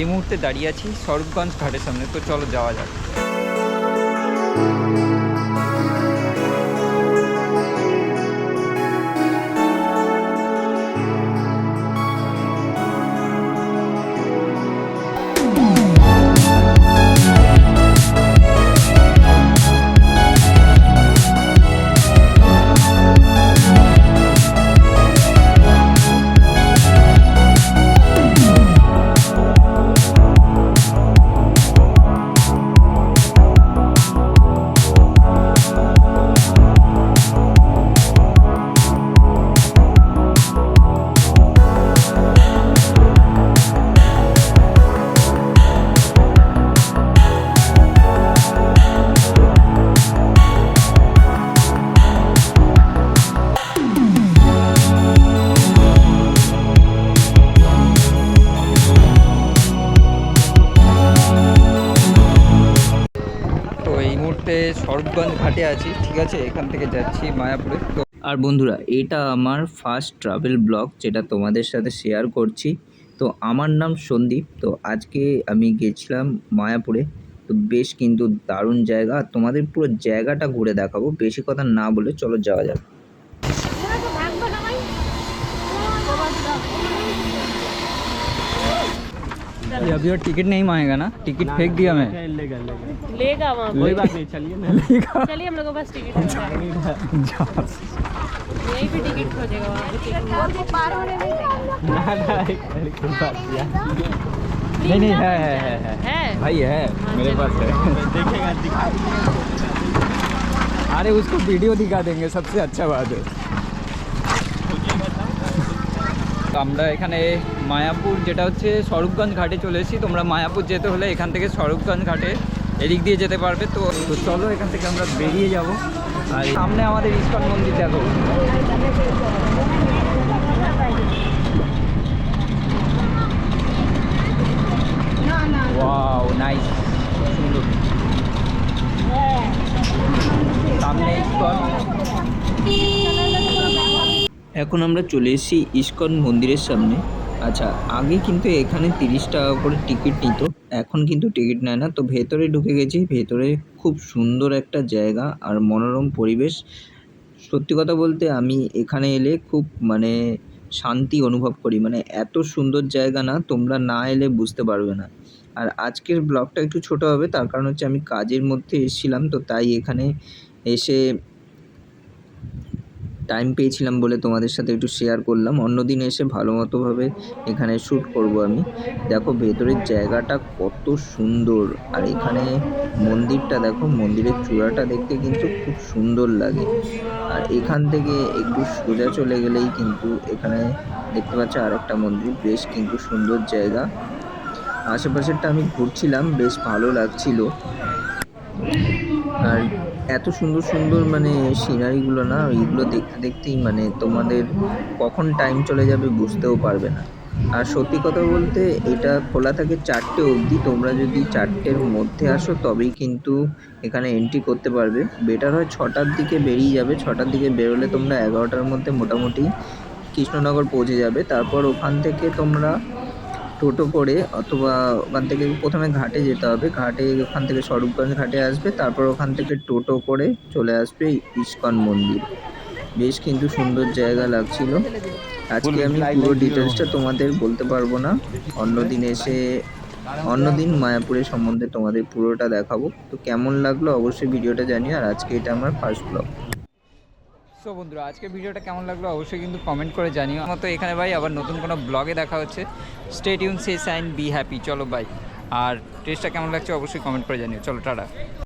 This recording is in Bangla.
এই মুহূর্তে দাঁড়িয়ে আছি স্বরূপগঞ্জ ঘাটের সামনে। তো চলো যাওয়া যাক। মুহূর্তে স্বরূপগঞ্জ ঘাটে আছি। ঠিক আছে, এখান থেকে যাচ্ছি মায়াপুরে। তো আর বন্ধুরা, এটা আমার ফার্স্ট ট্রাভেল ব্লগ যেটা তোমাদের সাথে শেয়ার করছি। তো আমার নাম সন্দীপ। তো আজকে আমি গেছিলাম মায়াপুরে। তো বেশ কিন্তু দারুণ জায়গা। তোমাদের পুরো জায়গাটা ঘুরে দেখাবো। বেশি কথা না বলে চলো যাওয়া যাক। ये अभी और टिकट नहीं मांगेगा ना? टिकट फेंक दिया मैं। लेगा लेगा। लेगा वहाँ कोई बात नहीं चलिए ना चलिए हम लोग के पास टिकट है। यहीं पे टिकट खोजेगा वहाँ पे। टिकट ना ना एक बात यार। नहीं नहीं है है है है। है। भाई है मेरे पास है। देखेगा दिखा। अरे उसको वीडियो दिखा देंगे सबसे अच्छा बात है। আমরা এখানে মায়াপুর যেটা হচ্ছে স্বরূপগঞ্জ ঘাটে চলে এসেছি। তোমরা মায়াপুর যেতে হলে এখান থেকে স্বরূপগঞ্জ ঘাটে এদিক দিয়ে যেতে পারবে। তো চলো এখান থেকে আমরা বেরিয়ে যাব। আর সামনে আমাদের ইস্কন মন্দির দেখো। ওয়াও নাইস সুন্দর সামনে ইস্কন এখন আমরা চলে এসেছি ইস্কন মন্দিরের সামনে। আচ্ছা আগে কিন্তু এখানে তিরিশ টাকা করে টিকিট নিত, এখন কিন্তু টিকিট নেয় না। তো ভেতরে ঢুকে গেছি, ভেতরে খুব সুন্দর একটা জায়গা আর মনোরম পরিবেশ। সত্যি কথা বলতে আমি এখানে এলে খুব মানে শান্তি অনুভব করি। মানে এত সুন্দর জায়গা না, তোমরা না এলে বুঝতে পারবে না। আর আজকের ব্লগটা একটু ছোট হবে, তার কারণ হচ্ছে আমি কাজের মধ্যে এসেছিলাম, তো তাই এখানে এসে টাইম পেয়েছিলাম বলে তোমাদের সাথে একটু শেয়ার করলাম। অন্যদিন এসে ভালো মতোভাবে এখানে শ্যুট করব আমি। দেখো ভেতরের জায়গাটা কত সুন্দর। আর এখানে মন্দিরটা দেখো, মন্দিরের চূড়াটা দেখতে কিন্তু খুব সুন্দর লাগে। আর এখান থেকে একটু সোজা চলে গেলেই কিন্তু এখানে দেখতে পাচ্ছ আর একটা মন্দির, বেশ কিন্তু সুন্দর জায়গা। আশেপাশেরটা আমি ঘুরছিলাম, বেশ ভালো লাগছিল। আর এত সুন্দর সুন্দর মানে সিনারিগুলো না, এইগুলো দেখতে দেখতেই মানে তোমাদের কখন টাইম চলে যাবে বুঝতেও পারবে না। আর সত্যি কথা বলতে এটা খোলা থাকে চারটে অবধি, তোমরা যদি চারটের মধ্যে আসো তবেই কিন্তু এখানে এন্ট্রি করতে পারবে। বেটার হয় ছটার দিকে বেরিয়ে যাবে, ছটার দিকে বেরোলে তোমরা এগারোটার মধ্যে মোটামুটি কৃষ্ণনগর পৌঁছে যাবে। তারপর ওখান থেকে তোমরা টোটো করে অথবা ওখান থেকে প্রথমে ঘাটে যেতে হবে। ঘাটে ওখান থেকে স্বরূপগঞ্জ ঘাটে আসবে, তারপর ওখান থেকে টোটো করে চলে আসবে ইস্কন মন্দির। বেশ কিন্তু সুন্দর জায়গা লাগছিল। আজকে আমি পুরো ডিটেলসটা তোমাদের বলতে পারব না। অন্যদিন এসে, অন্যদিন মায়াপুরের সম্বন্ধে তোমাদের পুরোটা দেখাবো। তো কেমন লাগল অবশ্যই ভিডিওটা জানিও। আর আজকে এটা আমার ফার্স্ট ব্লগ সো বন্ধুরা আজকে ভিডিওটা কেমন লাগল অবশ্যই কিন্তু কমেন্ট করে জানিও। আমার তো এখানে ভাই আবার নতুন কোনো ব্লগে দেখা হচ্ছে। স্টেট ইউন সে সাইন বি হ্যাপি চলো বাই আর টেস্টটা কেমন লাগছে অবশ্যই কমেন্ট করে জানিও। চলো, টাটা।